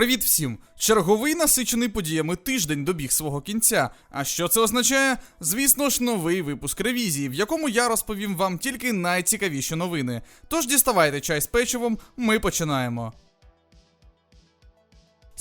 Привіт всім! Черговий насичений подіями тиждень добіг свого кінця. А що це означає? Звісно ж, новий випуск ревізії, в якому я розповім вам тільки найцікавіші новини. Тож діставайте чай з печивом, ми починаємо.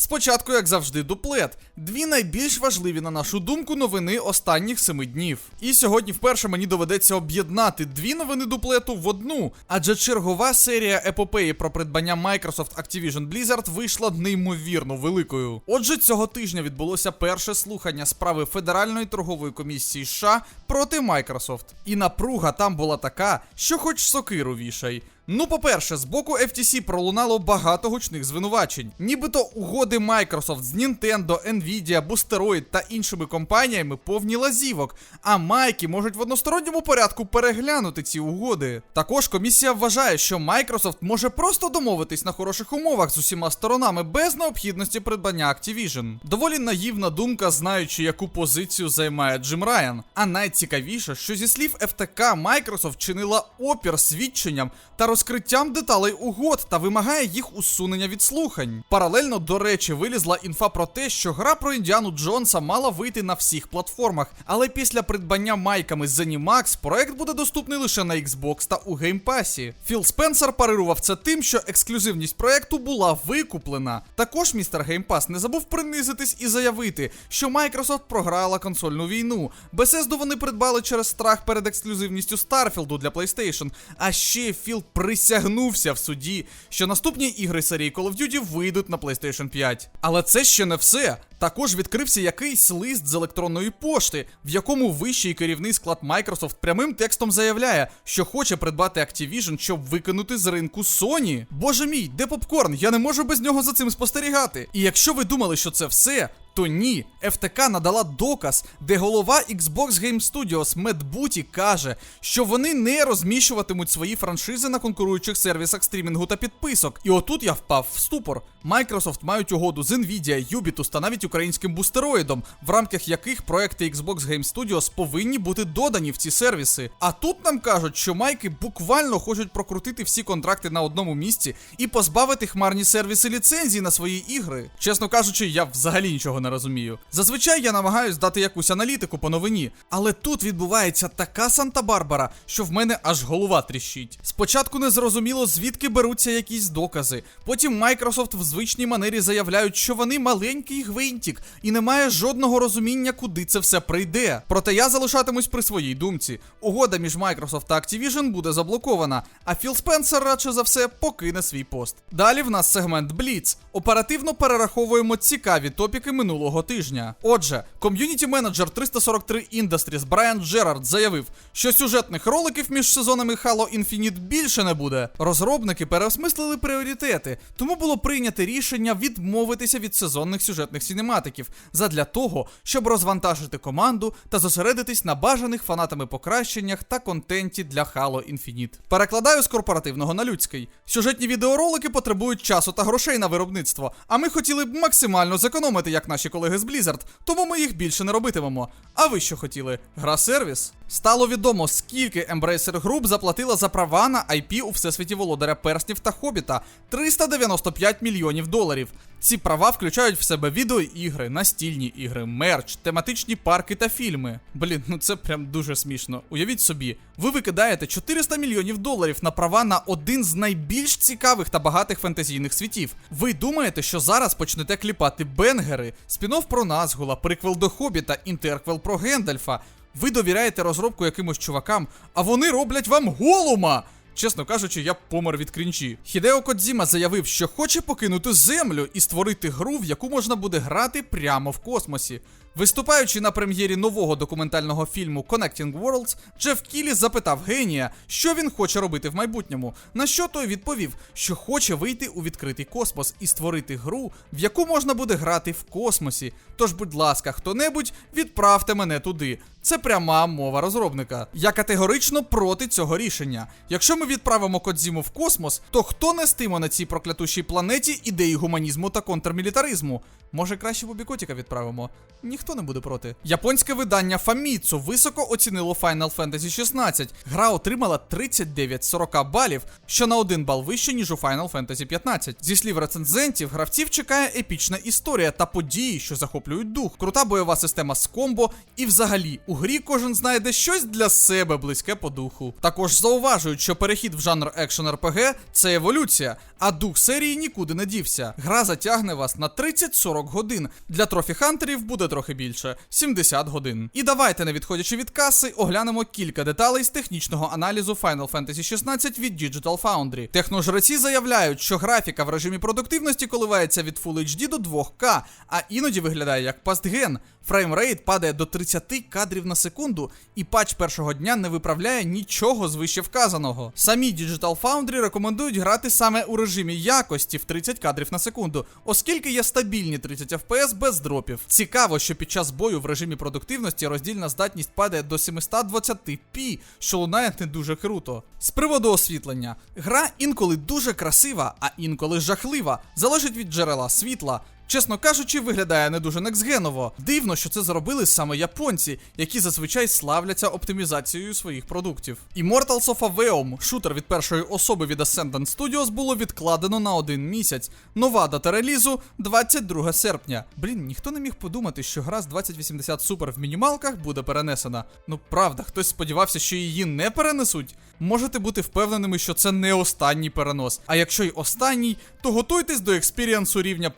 Спочатку, як завжди, дуплет. Дві найбільш важливі, на нашу думку, новини останніх семи днів. І сьогодні вперше мені доведеться об'єднати дві новини дуплету в одну, адже чергова серія епопеї про придбання Microsoft Activision Blizzard вийшла неймовірно великою. Отже, цього тижня відбулося перше слухання справи Федеральної торгової комісії США проти Microsoft. І напруга там була така, що хоч сокиру вішай. Ну, по-перше, з боку FTC пролунало багато гучних звинувачень. Нібито угоди Microsoft з Nintendo, Nvidia, Boosteroid та іншими компаніями повні лазівок, а майки можуть в односторонньому порядку переглянути ці угоди. Також комісія вважає, що Microsoft може просто домовитись на хороших умовах з усіма сторонами без необхідності придбання Activision. Доволі наївна думка, знаючи, яку позицію займає Джим Райан. А найцікавіше, що зі слів ФТК Microsoft чинила опір свідченням та розкриттям деталей угод та вимагає їх усунення від слухань. Паралельно, до речі, вилізла інфа про те, що гра про Індіану Джонса мала вийти на всіх платформах, але після придбання майками з Zenimax проект буде доступний лише на Xbox та у геймпасі. Філ Спенсер парирував це тим, що ексклюзивність проекту була викуплена. Також містер Геймпас не забув принизитись і заявити, що Microsoft програла консольну війну. Bethesda вони придбали через страх перед ексклюзивністю Старфілду для PlayStation. А ще Філ присягнувся в суді, що наступні ігри серії Call of Duty вийдуть на PlayStation 5. Але це ще не все. Також відкрився якийсь лист з електронної пошти, в якому вищий керівний склад Microsoft прямим текстом заявляє, що хоче придбати Activision, щоб викинути з ринку Sony. Боже мій, де попкорн? Я не можу без нього за цим спостерігати. І якщо ви думали, що це все. То ні, FTK надала доказ, де голова Xbox Game Studios Мед Буті каже, що вони не розміщуватимуть свої франшизи на конкуруючих сервісах стрімінгу та підписок. І отут я впав в ступор. Microsoft мають угоду з Nvidia, Ubisoft та навіть українським бустероїдом, в рамках яких проекти Xbox Game Studios повинні бути додані в ці сервіси. А тут нам кажуть, що майки буквально хочуть прокрутити всі контракти на одному місці і позбавити хмарні сервіси ліцензії на свої ігри. Чесно кажучи, я взагалі нічого не розумію. Зазвичай я намагаюсь дати якусь аналітику по новині, але тут відбувається така Санта-Барбара, що в мене аж голова тріщить. Спочатку не зрозуміло, звідки беруться якісь докази. Потім Microsoft в звичній манері заявляють, що вони маленький гвинтік, і немає жодного розуміння, куди це все прийде. Проте я залишатимусь при своїй думці. Угода між Microsoft та Activision буде заблокована, а Філ Спенсер, радше за все, покине свій пост. Далі в нас сегмент Blitz. Оперативно перераховуємо цікаві топіки минулого тижня. Отже, ком'юніті менеджер 343 Industries Брайан Джерард заявив, що сюжетних роликів між сезонами Halo Infinite більше не буде. Розробники переосмислили пріоритети, тому було прийнято рішення відмовитися від сезонних сюжетних синематиків задля того, щоб розвантажити команду та зосередитись на бажаних фанатами покращеннях та контенті для Halo Infinite. Перекладаю з корпоративного на людський. Сюжетні відеоролики потребують часу та грошей на виробництво, а ми хотіли б максимально зекономити, як наші колеги з Blizzard, тому ми їх більше не робитимемо. А ви що хотіли? Гра сервіс? Стало відомо, скільки Embracer Group заплатила за права на IP у всесвіті володаря перснів та хобіта 395 мільйонів доларів. Ці права включають в себе відеоігри, настільні ігри, мерч, тематичні парки та фільми. Блін, ну це прям дуже смішно. Уявіть собі, ви викидаєте 400 мільйонів доларів на права на один з найбільш цікавих та багатих фентезійних світів. Ви думаєте, що зараз почнете кліпати бенгери, спін-офф про Назгула, приквел до Хобіта, інтерквел про Гендальфа. Ви довіряєте розробку якимось чувакам, а вони роблять вам голума. Чесно кажучи, я помер від крінчі. Хідео Кодзіма заявив, що хоче покинути землю і створити гру, в яку можна буде грати прямо в космосі. Виступаючи на прем'єрі нового документального фільму Connecting Worlds, Джеф Кілі запитав генія, що він хоче робити в майбутньому. На що той відповів, що хоче вийти у відкритий космос і створити гру, в яку можна буде грати в космосі. Тож, будь ласка, хто-небудь, відправте мене туди. Це пряма мова розробника. Я категорично проти цього рішення. Якщо ми відправимо Кодзіму в космос, то хто нестиме на цій проклятущій планеті ідеї гуманізму та контрмілітаризму? Може, краще Бобікотіка відправимо? Ніхто не буде проти. Японське видання Famitsu високо оцінило Final Fantasy 16. Гра отримала 39 з 40 балів, що на один бал вище, ніж у Final Fantasy 15. Зі слів рецензентів, гравців чекає епічна історія та події, що захоплюють дух, крута бойова система з комбо, і взагалі у грі кожен знайде щось для себе близьке по духу. Також зауважують, що перехід в жанр екшен РПГ це еволюція, а дух серії нікуди не дівся. Гра затягне вас на 30-40 годин. Для трофі хантерів буде трохи більше 70 годин. І давайте, не відходячи від каси, оглянемо кілька деталей з технічного аналізу Final Fantasy 16 від Digital Foundry. Техножреці заявляють, що графіка в режимі продуктивності коливається від Full HD до 2К, а іноді виглядає як пастген. Фреймрейт падає до 30 кадрів на секунду, і патч першого дня не виправляє нічого з вище вказаного. Самі Digital Foundry рекомендують грати саме у режимі якості в 30 кадрів на секунду, оскільки є стабільні 30 FPS без дропів. Цікаво, що під час бою в режимі продуктивності роздільна здатність падає до 720p, що лунає не дуже круто. З приводу освітлення, гра інколи дуже красива, а інколи жахлива, залежить від джерела світла. Чесно кажучи, виглядає не дуже некстгеново. Дивно, що це зробили саме японці, які зазвичай славляться оптимізацією своїх продуктів. Immortals of Aveum, шутер від першої особи від Ascendant Studios, було відкладено на один місяць. Нова дата релізу 22 серпня. Блін, ніхто не міг подумати, що гра з 2080 Super в мінімалках буде перенесена. Ну правда, хтось сподівався, що її не перенесуть. Можете бути впевненими, що це не останній перенос. А якщо й останній, то готуйтесь до експіріансу рівня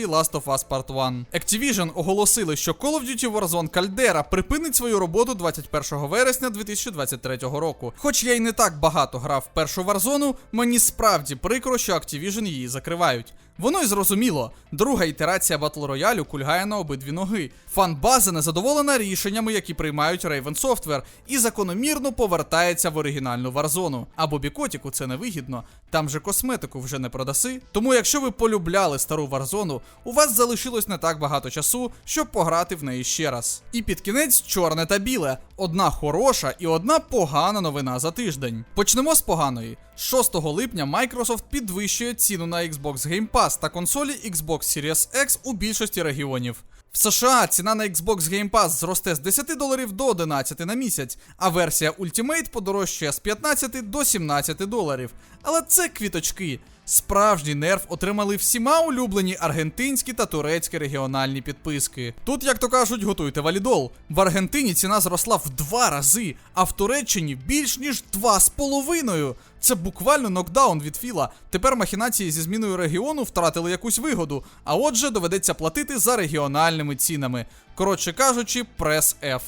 ПК-версії Last of Us Part 1. Activision оголосили, що Call of Duty Warzone Caldera припинить свою роботу 21 вересня 2023 року. Хоч я й не так багато грав в першу Warzone, мені справді прикро, що Activision її закривають. Воно й зрозуміло. Друга ітерація Battle Royale кульгає на обидві ноги. Фан-база незадоволена рішеннями, які приймають Raven Software, і закономірно повертається в оригінальну Warzone. А Бобі це не вигідно. Там же косметику вже не продаси. Тому, якщо ви полюбляли стару Warzone, у вас залишилось не так багато часу, щоб пограти в неї ще раз. І під кінець чорне та біле. Одна хороша і одна погана новина за тиждень. Почнемо з поганої. 6 липня Microsoft підвищує ціну на Xbox Game Pass та консолі Xbox Series X у більшості регіонів. В США ціна на Xbox Game Pass зросте з 10 доларів до 11 на місяць, а версія Ultimate подорожчає з 15 до 17 доларів. Але це квіточки. Справжній нерв отримали всіма улюблені аргентинські та турецькі регіональні підписки. Тут, як то кажуть, готуйте валідол. В Аргентині ціна зросла в два рази, а в Туреччині більш ніж два з половиною. Це буквально нокдаун від Філа. Тепер махінації зі зміною регіону втратили якусь вигоду, а отже, доведеться платити за регіональними цінами. Коротше кажучи, прес F.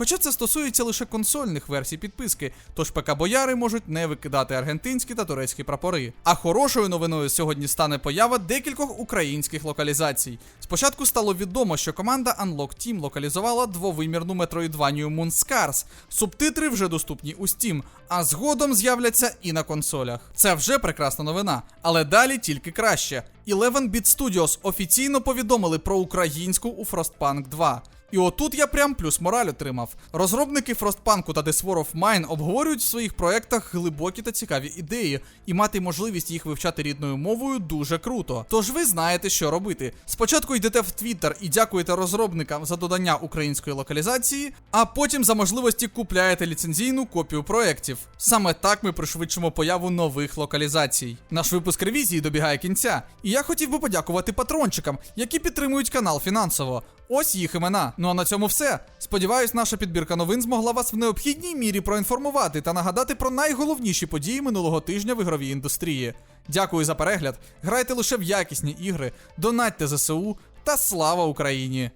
Хоча це стосується лише консольних версій підписки, тож ПК-бояри можуть не викидати аргентинські та турецькі прапори. А хорошою новиною сьогодні стане поява декількох українських локалізацій. Спочатку стало відомо, що команда Unlock Team локалізувала двовимірну метроїдванію Moon Scars. Субтитри вже доступні у Steam, а згодом з'являться і на консолях. Це вже прекрасна новина, але далі тільки краще. 11-Bit Studios офіційно повідомили про українську у Frostpunk 2. І отут я прям плюс мораль отримав. Розробники Frostpunk та The Sword of Mine обговорюють в своїх проектах глибокі та цікаві ідеї, і мати можливість їх вивчати рідною мовою дуже круто. Тож ви знаєте, що робити. Спочатку йдете в Twitter і дякуєте розробникам за додання української локалізації, а потім за можливості купляєте ліцензійну копію проєктів. Саме так ми пришвидшимо появу нових локалізацій. Наш випуск ревізії добігає кінця, і я хотів би подякувати патрончикам, які підтримують канал фінансово. Ось їх імена. Ну а на цьому все. Сподіваюсь, наша підбірка новин змогла вас в необхідній мірі проінформувати та нагадати про найголовніші події минулого тижня в ігровій індустрії. Дякую за перегляд. Грайте лише в якісні ігри, донатьте ЗСУ та слава Україні!